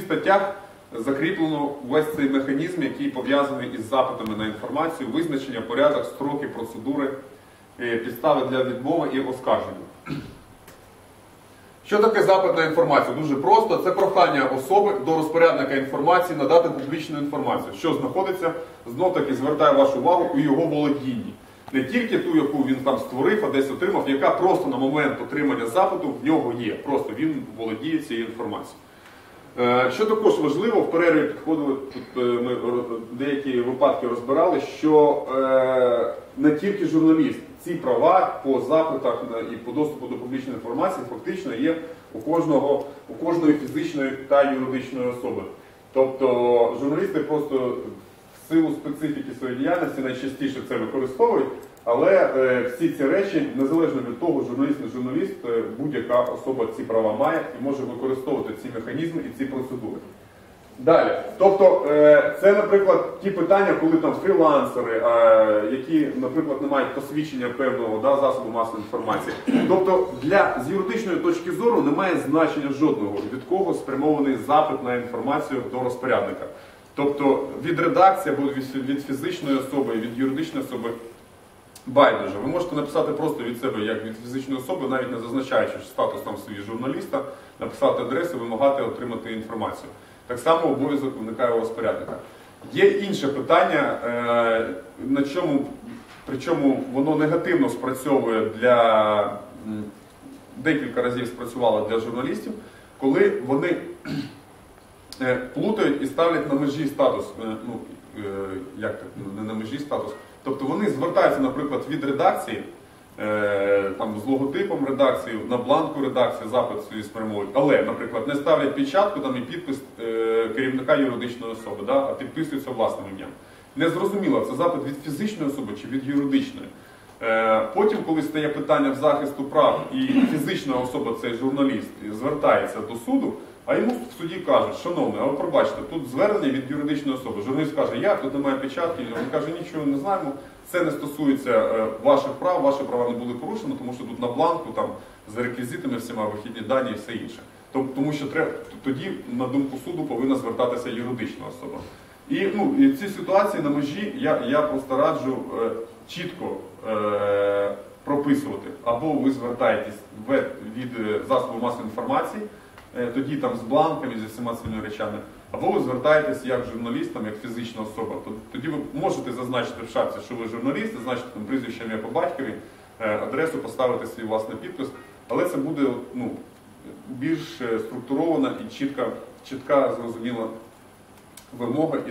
статтях закріплено весь цей механізм, який пов'язаний із запитами на інформацію, визначення, порядок, строки, процедури, е, підстави для відмови і оскарження. Що таке запит на інформацію? Дуже просто. Це прохання особи до розпорядника інформації надати публічну інформацію, що знаходиться, знов таки звертає вашу увагу у його володінні. Не тільки ту, яку він там створив, а десь отримав, яка просто на момент отримання запиту в нього є. Просто він володіє цією інформацією. Е, Що також важливо, в перерві підходили, тут е, ми деякі випадки розбирали, що е, не тільки журналіст, ці права по запитах і по доступу до публічної інформації фактично є у кожного, у кожної фізичної та юридичної особи. Тобто журналісти просто в силу специфіки своєї діяльності найчастіше це використовують, але е, всі ці речі, незалежно від того, журналіст не журналіст, е, будь-яка особа ці права має і може використовувати ці механізми і ці процедури. Далі, тобто, е, це, наприклад, ті питання, коли там фрілансери, які, наприклад, не мають посвідчення певного да, засобу масової інформації. Тобто, для з юридичної точки зору немає значення жодного, від кого спрямований запит на інформацію до розпорядника. Тобто від редакції або від фізичної особи, від юридичної особи байдуже. Ви можете написати просто від себе, як від фізичної особи, навіть не зазначаючи статус там свій журналіста, написати адресу, вимагати отримати інформацію. Так само обов'язок виникає у розпорядника. Є інше питання, е, на чому, причому воно негативно спрацьовує для декілька разів спрацювало для журналістів, коли вони е, плутають і ставлять на межі статус. е, Ну, як так, не на межі статус. Тобто вони звертаються, наприклад, від редакції, е, там, з логотипом редакції, на бланку редакції запит свій спрямовують, але, наприклад, не ставлять печатку там, і підпис е, керівника юридичної особи, да, а підписуються власним ім'ям. Не зрозуміло, це запит від фізичної особи чи від юридичної. Е, Потім, коли стає питання в захисту прав і фізична особа, цей журналіст, звертається до суду, а йому в суді кажуть, шановний, а ви пробачте, тут звернення від юридичної особи. Журналіст каже, як тут немає печатки, він каже, нічого не знаємо. Це не стосується е, ваших прав, ваші права не були порушені, тому що тут на бланку там за реквізитами всіма вихідні дані і все інше. Тому що треба тоді, на думку суду, повинна звертатися юридична особа. І ну, і ці ситуації на межі я, я просто раджу е, чітко е, прописувати. Або ви звертаєтесь від е, засобу масової інформації, е, тоді там з бланками, зі всіма цими речами, або ви звертаєтесь як журналіст, там, як фізична особа. Тоді ви можете зазначити в шапці, що ви журналіст, зазначити там прізвище ім'я по батькові, е, адресу, поставити свій власний підпис, але це буде ну, більш е, структурована і чітка, чітка зрозуміла вимога.